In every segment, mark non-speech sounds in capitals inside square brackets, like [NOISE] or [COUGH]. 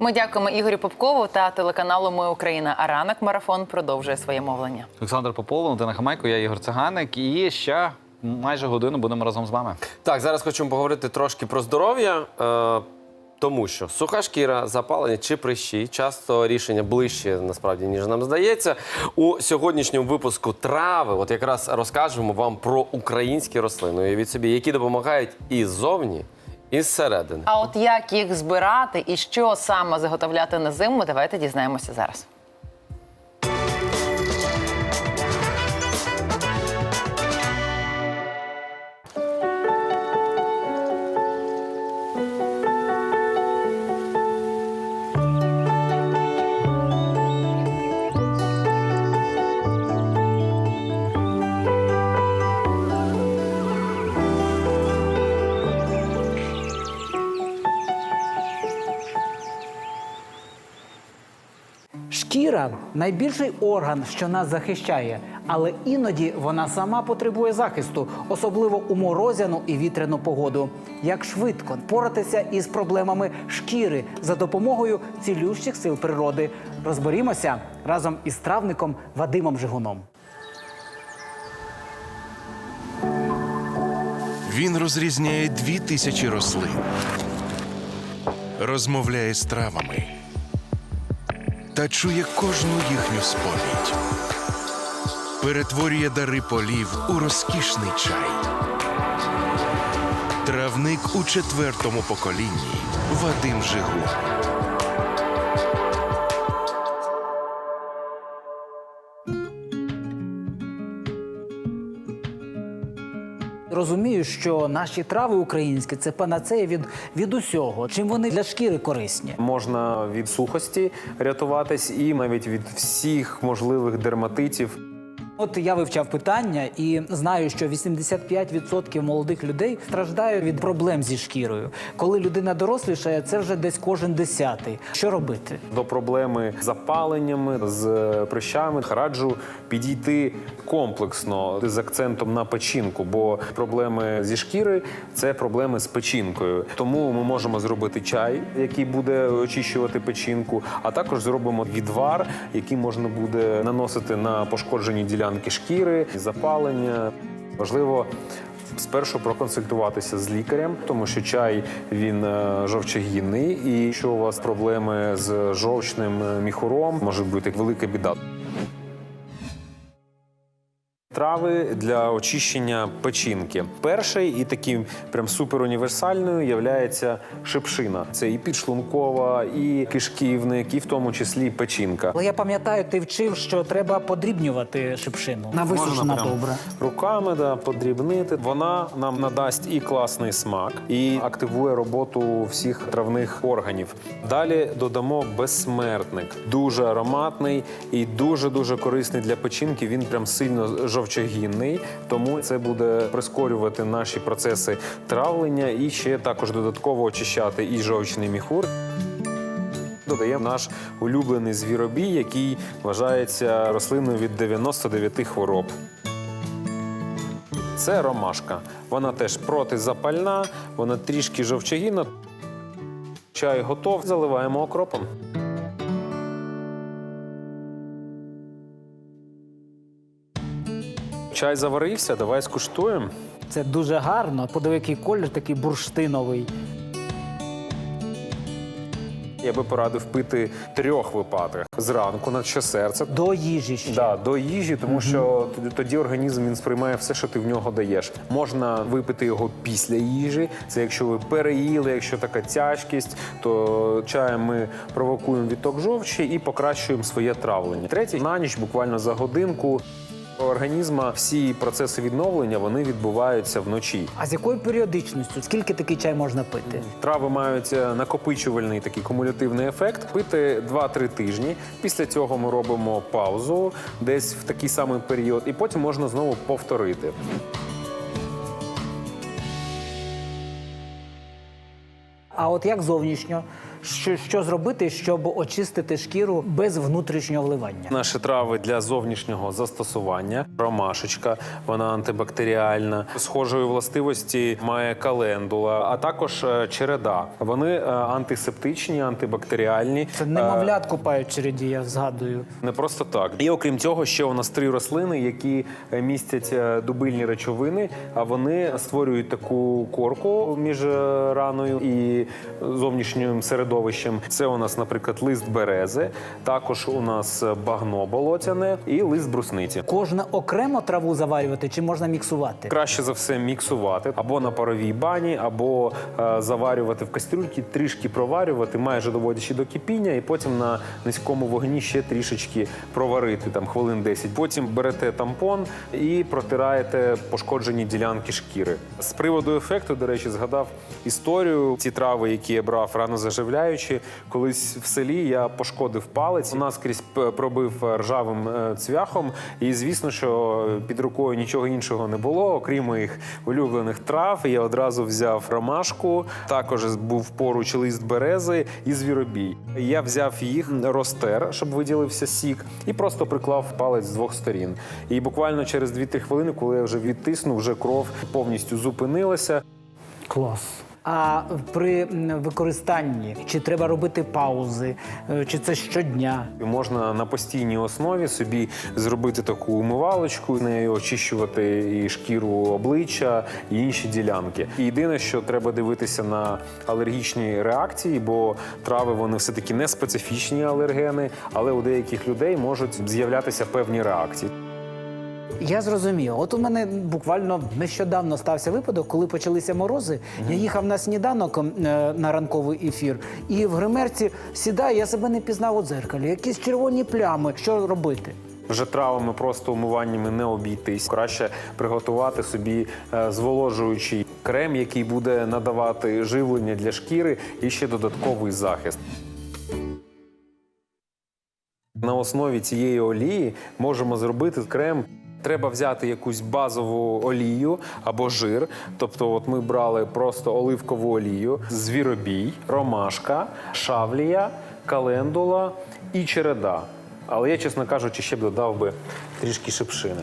Ми дякуємо Ігорю Попкову та телеканалу Ми Україна. А ранок марафон продовжує своє мовлення. Олександр Попов, Валентина Хамайко, я Ігор Циганик. І ще майже годину будемо разом з вами. Так, зараз хочемо поговорити трошки про здоров'я. Е, тому що суха шкіра, запалення чи прищі часто рішення ближче насправді ніж нам здається. У сьогоднішньому випуску трави, от якраз розкажемо вам про українські рослини. Уявіть собі, які допомагають і ззовні, і середини. А от як їх збирати і що саме заготовляти на зиму, давайте дізнаємося зараз. Шкіра найбільший орган, що нас захищає, але іноді вона сама потребує захисту, особливо у морозяну і вітряну погоду. Як швидко впоратися із проблемами шкіри за допомогою цілющих сил природи? Розберімося разом із травником Вадимом Жигуном. Він розрізняє дві тисячі рослин, розмовляє з травами та чує кожну їхню сповідь. Перетворює дари полів у розкішний чай. Травник у четвертому поколінні Вадим Жигун. Розумію, що наші трави українські це панацея від, від усього. Чим вони для шкіри корисні? Можна від сухості рятуватись і навіть від всіх можливих дерматитів. От я вивчав питання і знаю, що 85% молодих людей страждають від проблем зі шкірою. Коли людина дорослішає, це вже десь кожен десятий. Що робити? До проблеми з запаленнями, з прищами раджу підійти комплексно з акцентом на печінку, бо проблеми зі шкіри це проблеми з печінкою. Тому ми можемо зробити чай, який буде очищувати печінку, а також зробимо відвар, який можна буде наносити на пошкоджені ділянки шкіри, запалення. Важливо Спершу проконсультуватися з лікарем, тому що чай він е, жовчогінний, і якщо у вас проблеми з жовчним міхуром, може бути велика біда. Трави для очищення печінки. Перший і таким прям суперуніверсальною являється шипшина. Це і підшлункова, і кишківник, і в тому числі печінка. Але я пам'ятаю, ти вчив, що треба подрібнювати шипшину. На висушена добре. руками да, подрібнити. Вона нам надасть і класний смак, і активує роботу всіх травних органів. Далі додамо безсмертник. Дуже ароматний і дуже дуже корисний для печінки. Він прям сильно жовчогінний, тому це буде прискорювати наші процеси травлення і ще також додатково очищати і жовчний міхур. Додаємо наш улюблений звіробій, який вважається рослиною від 99 хвороб. Це ромашка. Вона теж протизапальна, вона трішки жовчогінна. Чай готов, заливаємо окропом. Чай заварився, давай скуштуємо. Це дуже гарно. Подиви, який колір такий бурштиновий. Я би порадив пити трьох випадках: зранку на що серце. До їжі ще. Да, до їжі, тому що тоді- організм він сприймає все, що ти в нього даєш. Можна випити його після їжі. Це якщо ви переїли, якщо така тяжкість, то чаєм ми провокуємо відток жовчі і покращуємо своє травлення. Третє на ніч, буквально за годинку. У організма всі процеси відновлення вони відбуваються вночі. А з якою періодичністю? Скільки такий чай можна пити? Трави мають е, накопичувальний такий кумулятивний ефект. Пити 2-3 тижні. Після цього ми робимо паузу десь в такий самий період, і потім можна знову повторити. А от як зовнішньо? Що, що зробити, щоб очистити шкіру без внутрішнього вливання? Наші трави для зовнішнього застосування. Ромашечка, вона антибактеріальна. Схожої властивості має календула, а також е, череда. Вони е, антисептичні, антибактеріальні. Це немовлят купають череді, я згадую. Не просто так. І окрім цього, ще у нас три рослини, які е, містять е, дубильні речовини, а вони створюють таку корку між е, раною і зовнішнім середовищем. Це у нас, наприклад, лист берези, також у нас багно болотяне і лист брусниці. Кожне окремо траву заварювати чи можна міксувати? Краще за все міксувати або на паровій бані, або е, заварювати в кастрюльці, трішки проварювати, майже доводячи до кипіння, і потім на низькому вогні ще трішечки проварити там хвилин 10. Потім берете тампон і протираєте пошкоджені ділянки шкіри. З приводу ефекту, до речі, згадав історію. Ці трави, які я брав рано заживляючи, колись в селі я пошкодив палець. Наскрізь п- пробив е, ржавим е, цвяхом. І звісно, що під рукою нічого іншого не було, окрім моїх улюблених трав. Я одразу взяв ромашку. Також був поруч лист берези і звіробій. Я взяв їх розтер, щоб виділився сік, і просто приклав палець з двох сторін. І буквально через 2-3 хвилини, коли я вже відтиснув, вже кров повністю зупинилася. Клас. А при використанні чи треба робити паузи, е, чи це щодня? Можна на постійній основі собі зробити таку умивалочку, нею очищувати і шкіру обличчя, і інші ділянки. І єдине, що треба дивитися на алергічні реакції, бо трави вони все таки не специфічні алергени, але у деяких людей можуть з'являтися певні реакції. Я зрозумів. От у мене буквально нещодавно стався випадок, коли почалися морози. Я їхав на сніданок е, на ранковий ефір, і в гримерці сідаю, я себе не пізнав у дзеркалі. Якісь червоні плями. Що робити? Вже травами просто умиваннями не обійтись. Краще приготувати собі е, зволожуючий крем, який буде надавати живлення для шкіри і ще додатковий захист. На основі цієї олії можемо зробити крем. Треба взяти якусь базову олію або жир. Тобто, от ми брали просто оливкову олію, звіробій, ромашка, шавлія, календула і череда. Але я, чесно кажучи, ще б додав би трішки шипшини.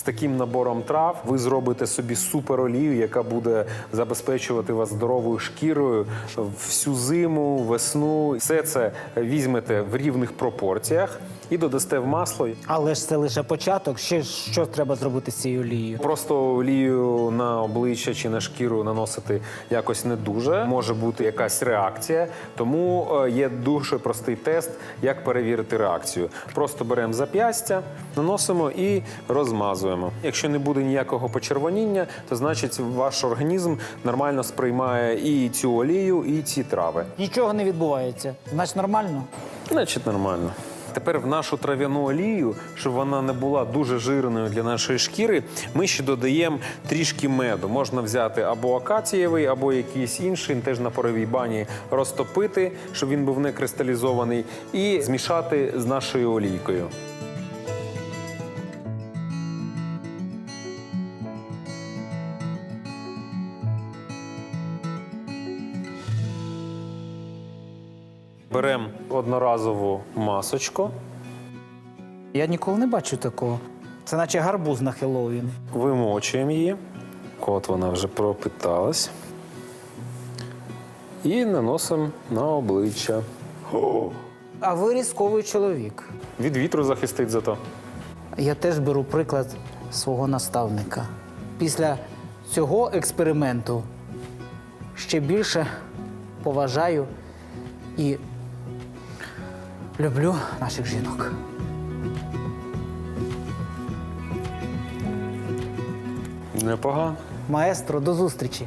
З таким набором трав ви зробите собі суперолію, яка буде забезпечувати вас здоровою шкірою всю зиму, весну. Все це візьмете в рівних пропорціях і додасте в масло. Але ж це лише початок. Ще що треба зробити з цією олією? Просто олію на обличчя чи на шкіру наносити якось не дуже. Може бути якась реакція. Тому е, є дуже простий тест, як перевірити реакцію. Просто беремо зап'ястя, наносимо і розмазуємо. Якщо не буде ніякого почервоніння, то значить ваш організм нормально сприймає і цю олію, і ці трави. Нічого не відбувається. Значить, нормально. Значить, нормально. Тепер в нашу трав'яну олію, щоб вона не була дуже жирною для нашої шкіри, ми ще додаємо трішки меду. Можна взяти або акацієвий, або якийсь інший, теж на паровій бані розтопити, щоб він був не кристалізований, і змішати з нашою олійкою. Беремо одноразову масочку. Я ніколи не бачу такого. Це наче гарбуз на Хеллоуін. Вимочуємо її. От вона вже пропиталась. І наносимо на обличчя. А ви різковий чоловік. Від вітру захистить зато. Я теж беру приклад свого наставника. Після цього експерименту ще більше поважаю і люблю наших жінок. Непогано. Маестро, до зустрічі.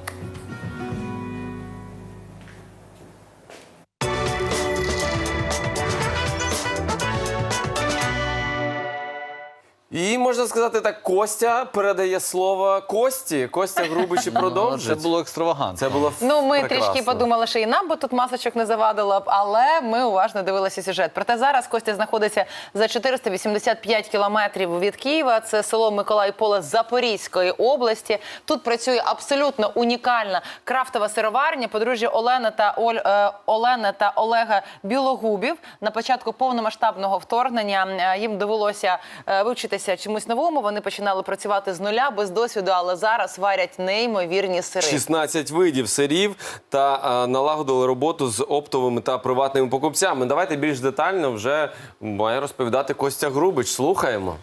Можна сказати так, Костя передає слово Кості. Костя Грубич і [LAUGHS] Ну, продовжить. Це було екстравагантно. Це було Ну, ми прекрасно. трішки подумали, що і нам би тут масочок не завадило б, але ми уважно дивилися сюжет. Проте зараз Костя знаходиться за 485 кілометрів від Києва. Це село Миколай Поле Запорізької області. Тут працює абсолютно унікальна крафтова сироварня. Подружжя Олена та Оль е, Олена та Олега Білогубів. На початку повномасштабного вторгнення е, їм довелося е, вивчитися чомусь новому. Вони починали працювати з нуля без досвіду, але зараз варять неймовірні сири. 16 видів сирів та е, налагодили роботу з оптовими та приватними покупцями. Давайте більш детально вже має розповідати Костя Грубич. Слухаємо.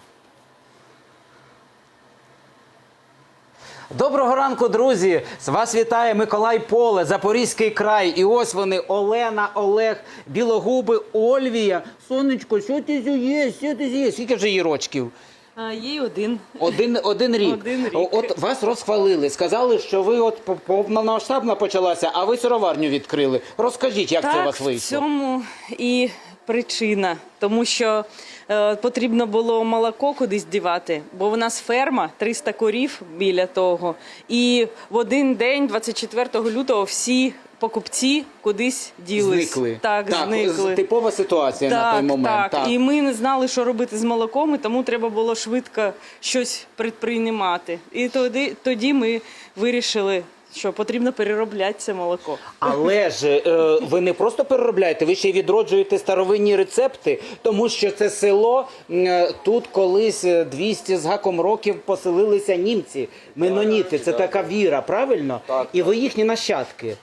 Доброго ранку, друзі! З вас вітає Миколай Поле, Запорізький край. І ось вони Олена, Олег, Білогуби, Ольвія. Сонечко, що ти з'їш? Що ти з'їш? Скільки вже їй рочків? Їй один. Один, один рік. Один рік. О- От вас розхвалили. Сказали, що ви от по- повномасштабна почалася, а ви сироварню відкрили. Розкажіть, як це у так, вас в цьому і причина, тому що е, потрібно було молоко кудись дівати, бо у нас ферма 300 корів біля того. І в один день, 24 лютого, всі покупці кудись ділись. Зникли. Так, зникли. Типова ситуація на той Так, момент. так. І ми не знали, що робити з молоком, і тому треба було швидко щось предприймати. І тоді, тоді ми вирішили, що потрібно переробляти це молоко. Але ж е, ви не просто переробляєте, ви ще й відроджуєте старовинні рецепти, тому що це село е, тут колись е, 200 з гаком років поселилися німці, меноніти. Це така віра, правильно? І ви їхні нащадки.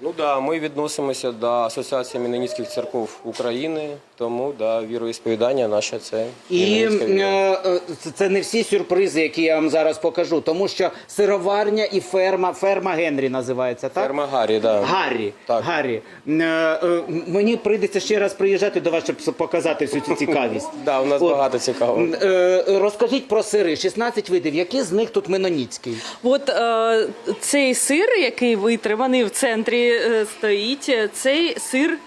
Ну да, ми відносимося до Асоціації Менонітських церков України, тому да, віроісповідання наше це І е, це- це не всі сюрпризи, які я вам зараз покажу, тому що сироварня і ферма, ферма Генрі називається, так? Ферма Гаррі, да. Гаррі, Так. Гаррі, е, е, мені прийдеться ще раз приїжджати до вас, щоб показати всю цю цікавість. [LAUGHS] Да, у нас От. багато цікавого. Е, Розкажіть про сири, 16 видів. Які з них тут меноніцький? От е, цей сир, який витриманий в центрі стоїть, е, цей сир.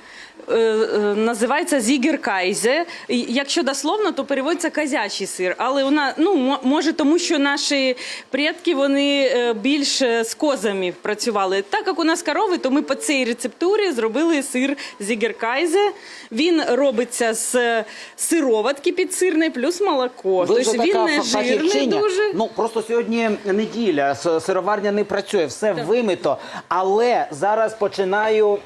Е, е, Називається зігеркайзе. Якщо дословно, то переводиться козячий сир. Але вона ну може, тому що наші предки вони е, більш з козами працювали. Так як у нас корови, то ми по цій рецептурі зробили сир зігеркайзе. Він робиться з сироватки підсирної плюс молоко. Ви тобто він не жирний дуже. Ну просто сьогодні неділя, сироварня не працює, все вимито. Але зараз починаю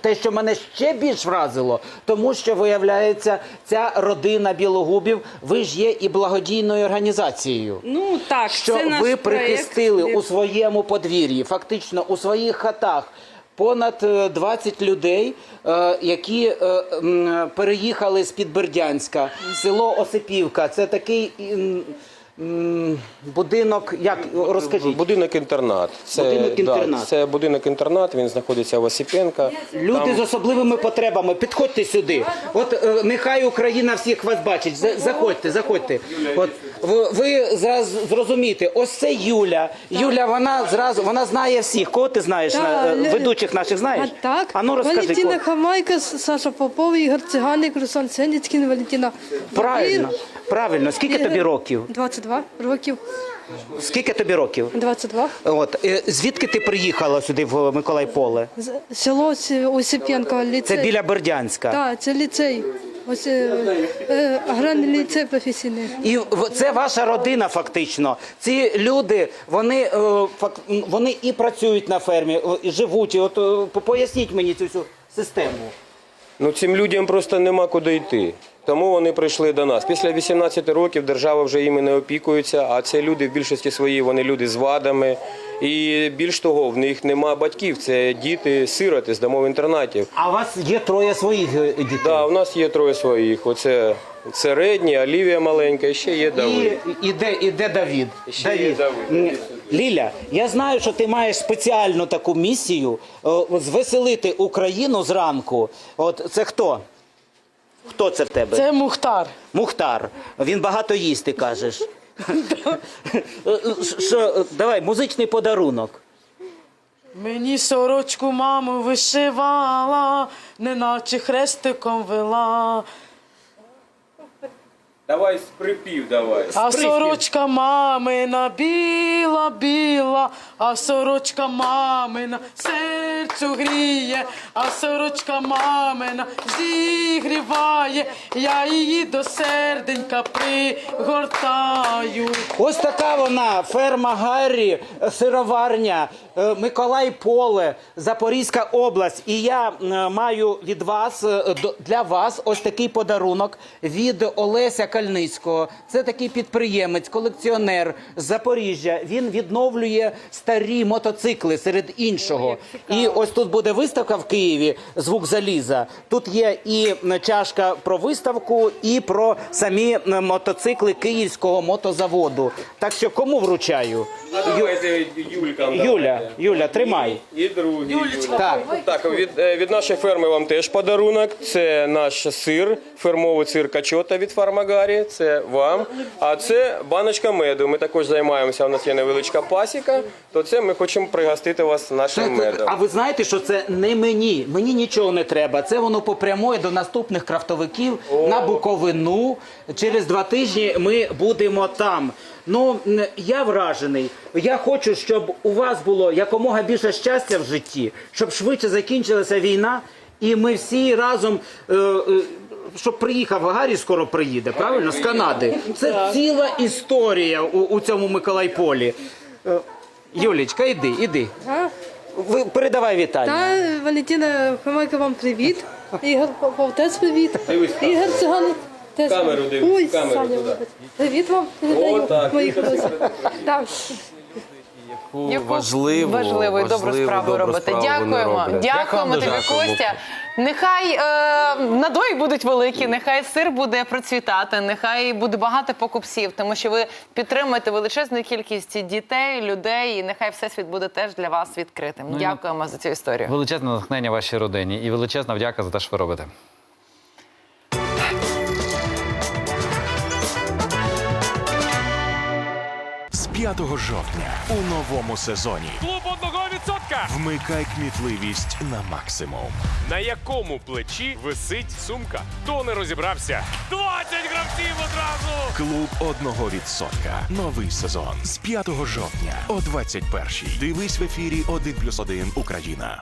те, що мене ще більш вразило, тому що виявляється, ця родина білогубів, ви ж є і благодійною організацією. Ну так, що це ви проект. прихистили у своєму подвір'ї, фактично у своїх хатах. Понад е, 20 людей, е, які е, переїхали з під Бердянська, село Осипівка. Це такий будинок. Як розкажіть? Будинок-інтернат. Це, Будинок-інтернат. Да, це будинок-інтернат, він знаходиться в Осипенка. Люди Там- з особливими потребами, підходьте сюди. От е, нехай Україна всіх вас бачить. За- Заходьте, заходьте. От ви, ви зразу зрозумієте, ось це Юля. Юля, вона зразу вона знає всіх. Кого ти знаєш? на- е, ведучих наших знаєш? А так. А ну розкажи. Валентина кого. Хамайка, С- Саша Попов, Ігор Циганик, Руслан Сеніцькін, Валентина. Правильно, Бабір. правильно. Скільки тобі років? 22 років. Скільки тобі років? 22. От е, звідки ти приїхала сюди в Миколай Поле? З- Село С- Осипенко, ліцей. Це біля Бердянська. Так, це ліцей. Ось е, е, аграрний ліцей професійний. І в- це ваша родина, фактично. Ці люди, вони, е, вони і працюють на фермі, і живуть. І от е, поясніть мені цю всю систему. Ну цим людям просто нема куди йти. Тому вони прийшли до нас. Після 18 років держава вже іми не опікується, а це люди в більшості своїй, вони люди з вадами. І більш того, в них нема батьків. Це діти сироти з домов інтернатів. А у вас є троє своїх е, дітей. Да, у нас є троє своїх. Оце середній, Олівія маленька, і ще є Давид. І, і, де, і де Давід? Ще є Давид. Ліля, я знаю, що ти маєш спеціальну таку місію е, звеселити Україну зранку. От це хто? Хто це в тебе? Це Мухтар. Мухтар. Він багато їсть, ти кажеш. Що, давай, музичний подарунок. Мені сорочку маму вишивала, неначе хрестиком вела. Давай припів, давай. А сорочка мамина біла, біла, а сорочка мамина серцю гріє, а сорочка мамина зігріває, я її до серденька пригортаю. Ось така вона ферма Гаррі, сироварня, е, Миколай Поле, Запорізька область. І я е, маю від вас е, до- для вас ось такий подарунок від Олеся Кальницького. Це такий підприємець, колекціонер з Запоріжжя. Він відновлює старі мотоцикли серед іншого. І ось тут буде виставка в Києві Звук заліза. Тут є і чашка про виставку, і про самі мотоцикли Київського мотозаводу. Так що кому вручаю? Давайте Юлькам. Юля, Юля, тримай. І другий. Так. Так, від, е, від нашої ферми вам теж подарунок. Це наш сир, фермовий сир качота від Фармагарі. Це вам. А це баночка меду. Ми також займаємося. У нас є невеличка пасіка. То це ми хочемо пригостити вас нашим медом. А ви знаєте, що це не мені? Мені нічого не треба. Це воно попрямує до наступних крафтовиків на Буковину. Через два тижні ми будемо там. Ну я вражений. Я хочу, щоб у вас було якомога більше щастя в житті, щоб швидше закінчилася війна, і ми всі разом. Е, е, щоб приїхав Гаррі, скоро приїде, правильно? З Канади. Це ціла історія у, у цьому Миколайполі. Е, Юлічка, іди, іди. А? Ви передавай вітання. Та Валентина Хомайка вам привіт. Ігор Повтець привіт. Ігор Циган теж. Камеру дивись, Ой, камеру Саня, туди. вибач. Привіт вам передаю, Отак. мої хороші. Так. Яку важливу, важливу і добру справу робите. Дякуємо. Дякуємо тобі. Костя. Нехай е, надої будуть великі, нехай сир буде процвітати, нехай буде багато покупців, тому що ви підтримуєте величезну кількість дітей, людей, і нехай всесвіт буде теж для вас відкритим. Ну, і Дякуємо за цю історію. Величезне натхнення вашій родині і величезна вдяка за те, що ви робите. З 5 жовтня у новому сезоні. Клуб одного відсотка. Вмикай кмітливість на максимум. На якому плечі висить сумка? Хто не розібрався? 20 гравців одразу. Клуб одного відсотка. Новий сезон з 5 жовтня о 21-й. Дивись в ефірі 1+,1 Україна.